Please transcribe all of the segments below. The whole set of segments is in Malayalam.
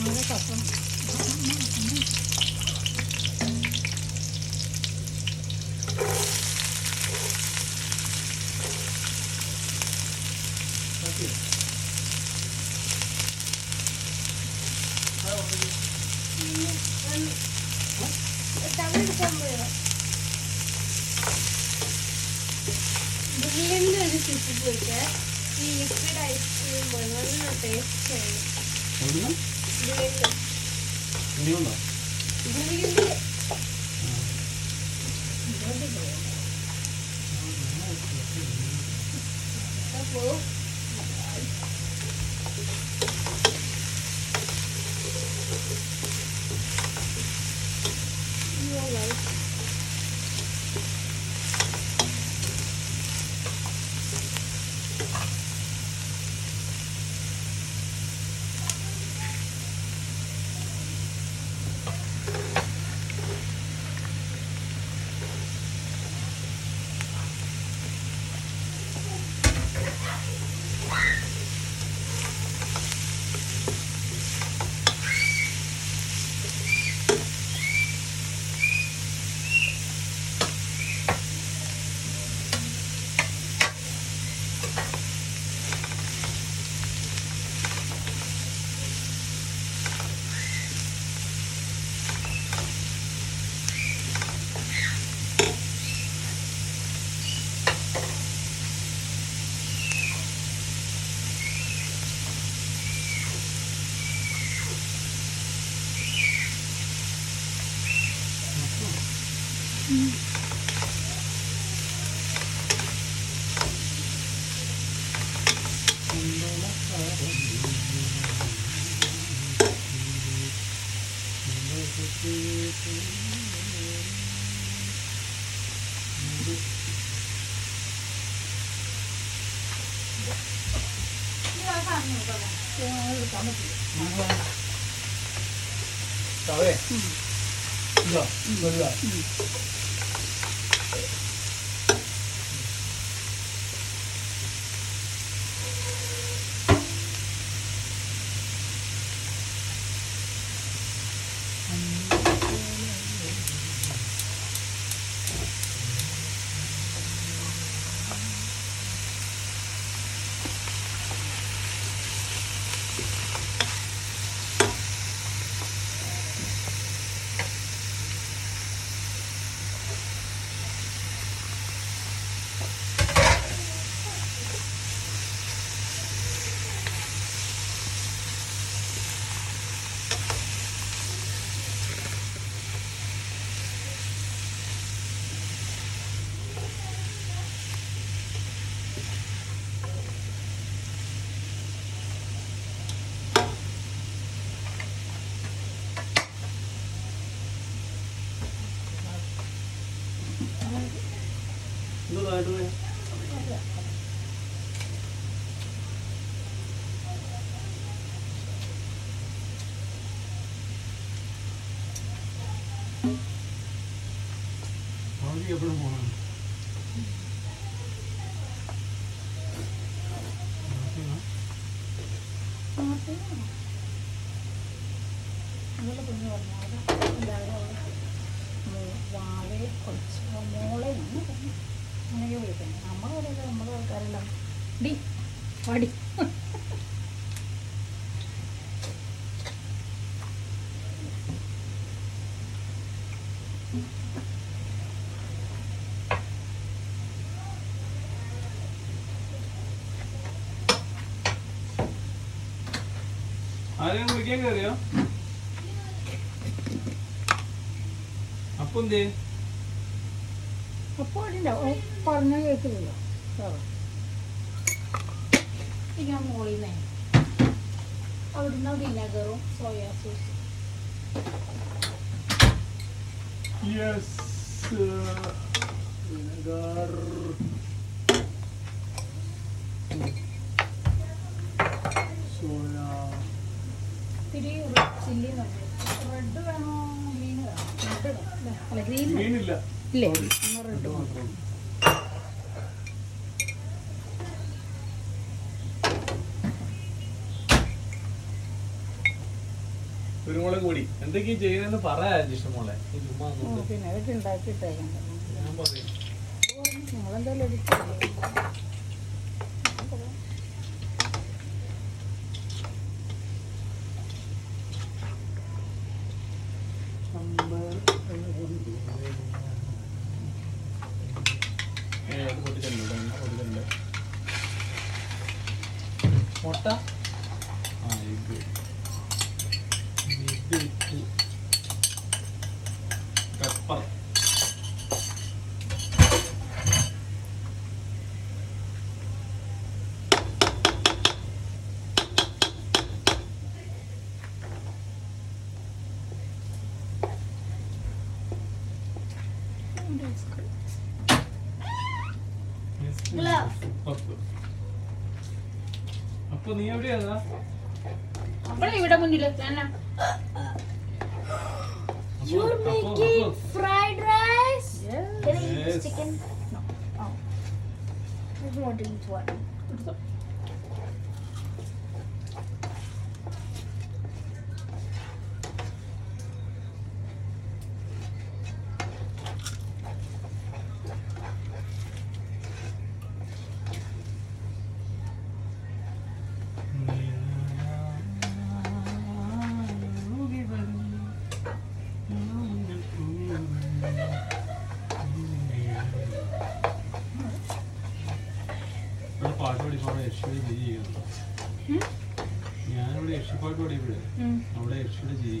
അങ്ങനെ കപ്പം ബ്രില്ലിന്റെ ഒരു സിപ്പ് പോയിട്ട് ഈ ലിക്വിഡ് ഐസ്ക്രീം നല്ല ടേസ്റ്റ് ആണ് എവിടുന്ന് ബ്രില്ലിന്റെ ഇനിയുണ്ടോ ബ്രില്ലിന്റെ അപ്പോൾ തവേ ഇതോ വലുതാ എന്തോ താഴോട്ട് പോയി അവർക്ക് എപ്പോഴും പോകണം അതുപോലെ കുഞ്ഞു പറഞ്ഞാൽ എല്ലാവരും വാവയെ കുറച്ച് മോളെ പറഞ്ഞു അങ്ങനെയൊക്കെ വിളിക്കുന്നത് നമ്മൾ പറയുന്നത് നമ്മുടെ ആൾക്കാരെല്ലാം ഡി പടി. കയറിയോ അപ്പം എന്തേ? അപ്പോൾ ഉണ്ടാവും പറഞ്ഞ കേൾക്കില്ലല്ലോ ഞാൻ മോളിൽ നിന്നേ അവിടുന്ന് വിനെഗറും സോയാ സോസും. യെസ് വിനെഗർ സോയ ഇത്തിരി ചില്ലി റെഡ് വേണോ ഗ്രീൻ വേണോ? റെഡ് അല്ല ഗ്രീൻ മീനില്ല ഇല്ലേ? റെഡ് ഇത് മാത്രം കുരുമുളക് പൊടി. എന്തൊക്കെയും ചെയ്യുന്നതെന്ന് പറയാ നോക്ക്. പിന്നെ അതൊക്കെ ഉണ്ടാക്കിയിട്ടേക്കണ്ട? ഞാൻ പറയും. നിങ്ങളെന്തായാലും എടുത്തില്ലേ ഏ, അത് പൊട്ടിച്ചിട്ടുണ്ട് കേട്ടോ, എണ്ണ പൊട്ടിച്ചിട്ടുണ്ട്. മുട്ട ആ ഇത് ഇത് ഇട്ട് പെപ്പർ പപ്പ് അപ്പൊ നീ എവിടെയാ അവിടെ ഇവിടെ മുന്നിൽ You're making fried rice? Yes. Can I eat this chicken? Oh. I just want to eat one. യക്ഷിയുടെ ചിരി ചെയ്യുന്നുണ്ടോ ഉം? ഞാനിവിടെ യക്ഷിപ്പാട്ട് ഉം. അവിടെ യക്ഷിയുടെ ചിരി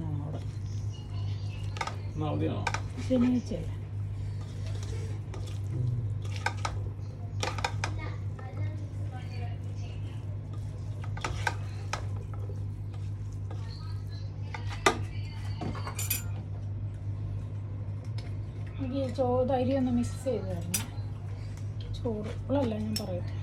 ഞാൻ അവിടെ. ശനിയാഴ്ചയല്ലേ? എനിക്ക് ചോ ധൈര്യം ഒന്ന് മിക്സ് ചെയ്ത് തരണം ചോറ്. ഇപ്പോഴല്ല ഞാൻ പറയട്ടെ.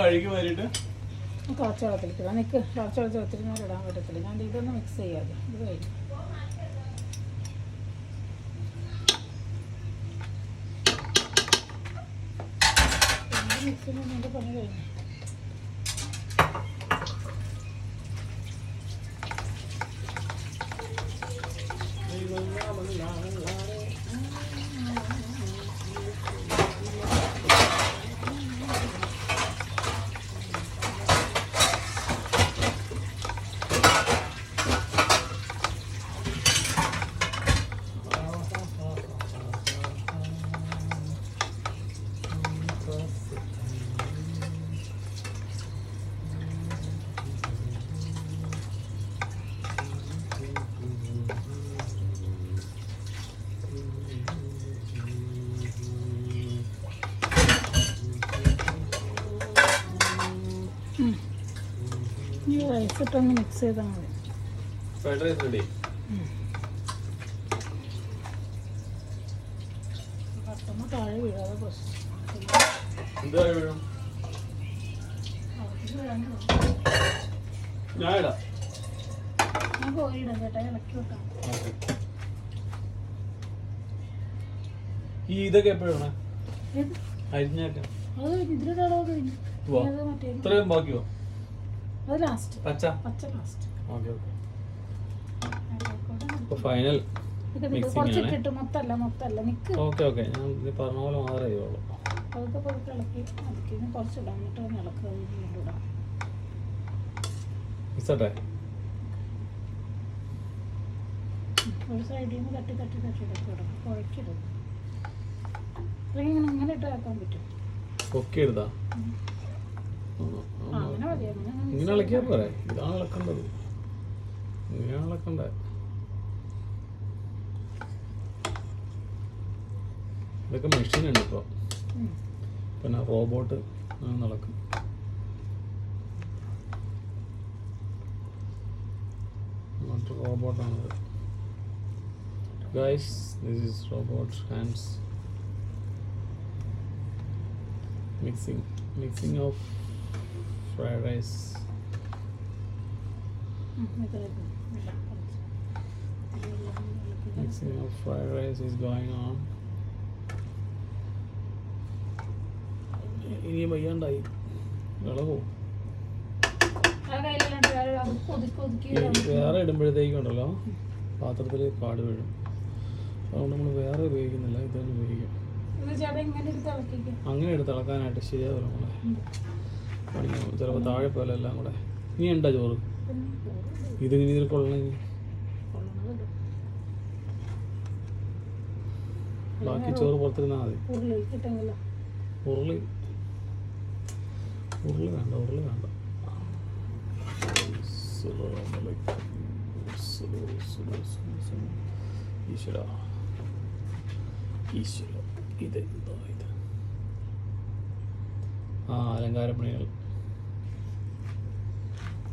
കഴുകി വരിട്ട് കുറച്ച് വെള്ളത്തിലിട്ടില്ല നിൽക്ക് കുറച്ച് വെള്ളത്തിൽ ഒത്തിരി നേരം ഇടാൻ പറ്റത്തില്ല. ഞാൻ ഇതൊന്ന് മിക്സ് ചെയ്യാതെ ഇത് കഴിഞ്ഞു. മിക്സിന് എന്റെ പണി കഴിഞ്ഞു. ഈ റൈസ് ഇട്ടൊന്ന് മിക്സ് ചെയ്താൽ മതി ഫ്രൈഡ് റൈസ് റെഡി പെട്ടെന്ന് താഴെ വീഴാതെ പ്രശ്നം എന്താ വീഴും? ഞാൻ ഇടാം. ഞാൻ പോയിടാം ചേട്ടാ ഇളക്കി വെക്കാം. ഈ ഇതൊക്കെ എപ്പോഴാണ്? അരിഞ്ഞൊക്കെ. ഇത്രയും ബാക്കിയോ? അത് ലാസ്റ്റ് പച്ച? പച്ച ലാസ്റ്റ് ഓക്കെ ഓക്കെ അപ്പോൾ ഫൈനൽ Mixing കുറച്ച് മൊത്തല്ല മൊത്തല്ല നിക്ക്. ഓക്കെ ഓക്കെ ഞാൻ പറഞ്ഞ പോലെ മാത്രമേ ചെയ്യുള്ളൂ. പതുക്കെ പതുക്കെ ഇളക്കി അതിലേക്ക് ഇനി കുറച്ച് ഇടാം. എന്നിട്ട് ഒന്ന് ഇളക്കുക വീണ്ടും ഇടാം. മിസ്സട്ടെ ഒരു സൈഡിൽ നിന്ന് തട്ടി തട്ടി തട്ടി കുഴക്കിടും. അല്ലെങ്കിൽ ഇങ്ങനെ ഇട്ട് ആക്കാൻ പറ്റും. പൊക്കി എടുത്താ ആ, അങ്ങനെ മതി അങ്ങനെ അങ്ങ് ഇങ്ങനെ ഇളക്കിയാൽ പോരെ. ഇതാണ് ഇളക്കേണ്ടത് ഇങ്ങനെയാണ് ഇളക്കണ്ടേ ഇതൊക്കെ മെഷീൻ ഉണ്ട് ഇപ്പോൾ. പിന്നെ റോബോട്ട് നടക്കും മറ്റു റോബോട്ടാണത് guys this is robot hands mixing mixing of fried rice ഇടാം. Mixing of fried rice is going on. ഇനി വയ്യാണ്ടായി വിളവോ വേറെ അത് കൊതുക്കി ഒതുക്കി വേറെ ഇടുമ്പോഴത്തേക്കും ഉണ്ടല്ലോ. പാത്രത്തിൽ പാട് വീഴും. അതുകൊണ്ട് നമ്മൾ വേറെ ഉപയോഗിക്കുന്നില്ല. ഇതന്നെ ഉപയോഗിക്കും. അങ്ങനെ എടുത്ത് ഇളക്കാനായിട്ട് ശരിയാവില്ല നമ്മളെ പഠിക്കണം. ചിലപ്പോൾ താഴെ പോലെ എല്ലാം കൂടെ. ഇനി ഉണ്ടോ ചോറ്? ഇത് ഇനി ഇതിൽ കൊള്ളണമെങ്കിൽ ബാക്കി ചോറ് പുറത്തിരുന്നാൽ മതി. ഉരുളി. ഉരുളി വേണ്ട ഉരുളി വേണ്ട. ഈശ്വര. ഈശ്വര. ഇത് എന്താ ഇത്? ആ അലങ്കാരപ്പണികൾ. അത് മിക്സ് ആയിരിക്കും അതിന്റെ ടേസ്റ്റ് വരത്തില്ലല്ലോ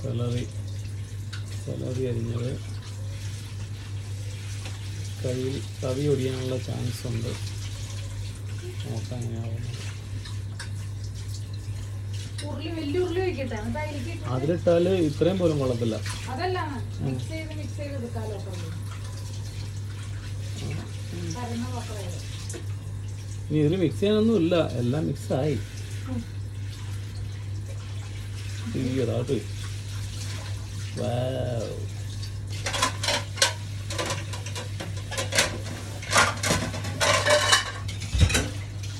സെലറി സെലറി അരിഞ്ഞത്. കയ്യിൽ തവി ഒടിയാനുള്ള ചാൻസ് ഉണ്ട്. നോക്കാം എങ്ങനെയാവുന്നത് അതിലിട്ടാൽ ഇത്രയും പോലും കൊള്ളത്തില്ല. ഇനി ഇതിൽ മിക്സ് ചെയ്യാനൊന്നും ഇല്ല എല്ലാം മിക്സ് ആയി. അയ്യോ താട്ട് വാവ്.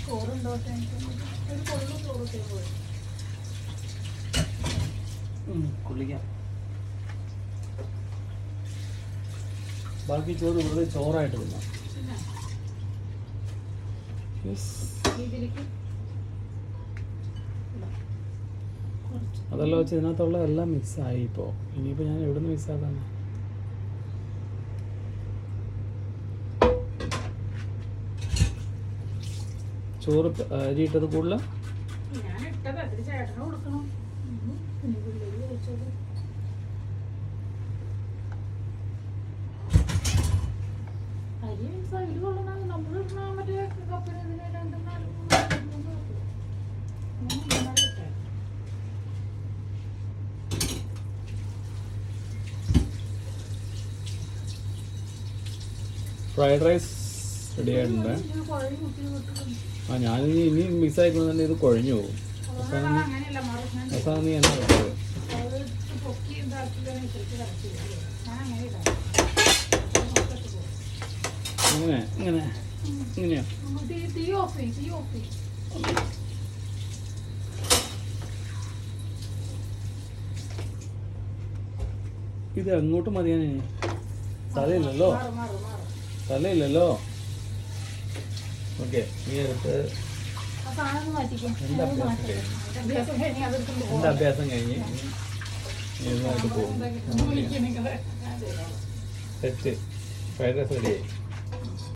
ചോറുണ്ടോ Wow. കുളിക്കാം ബാക്കി ചോറ് വെറുതെ ചോറായിട്ട് തിന്നാം യെസ് ഇതിലേക്ക് ഇടാം. കുറച്ച് അതെല്ലാം വെച്ച് ഇതിനകത്തുള്ള എല്ലാം മിക്സ് ആയി ഇപ്പോൾ ഇനിയിപ്പോൾ ഞാൻ എവിടെ നിന്ന് മിക്സ് ആക്കാനാ ചോറ് അരി ഇട്ടത് കൂടുതൽ നമ്മൾ മറ്റേ കപ്പിന് ഇതിന് രണ്ടും നാലും മൂന്നും മൂന്നും വെക്കും. ഫ്രൈഡ് റൈസ് റെഡി ആയിട്ടുണ്ട്. ആ ഞാൻ ഇനി മിക്സ് ആയിക്കൊണ്ടു ഇത് കുഴഞ്ഞു പോകും അവസാനം നീ എന്നാ വെച്ചത്. ഇങ്ങനെ ഇങ്ങനെ ഇത് അങ്ങോട്ട് മതിയാനേ മാറ് തലയില്ലല്ലോ? ഓക്കെ നീ എടുത്ത് എന്റെ അഭ്യാസം കഴിഞ്ഞ്? പോകും തെറ്റ്. ഫ്രൈഡ് റൈസ് റെഡി ആയി.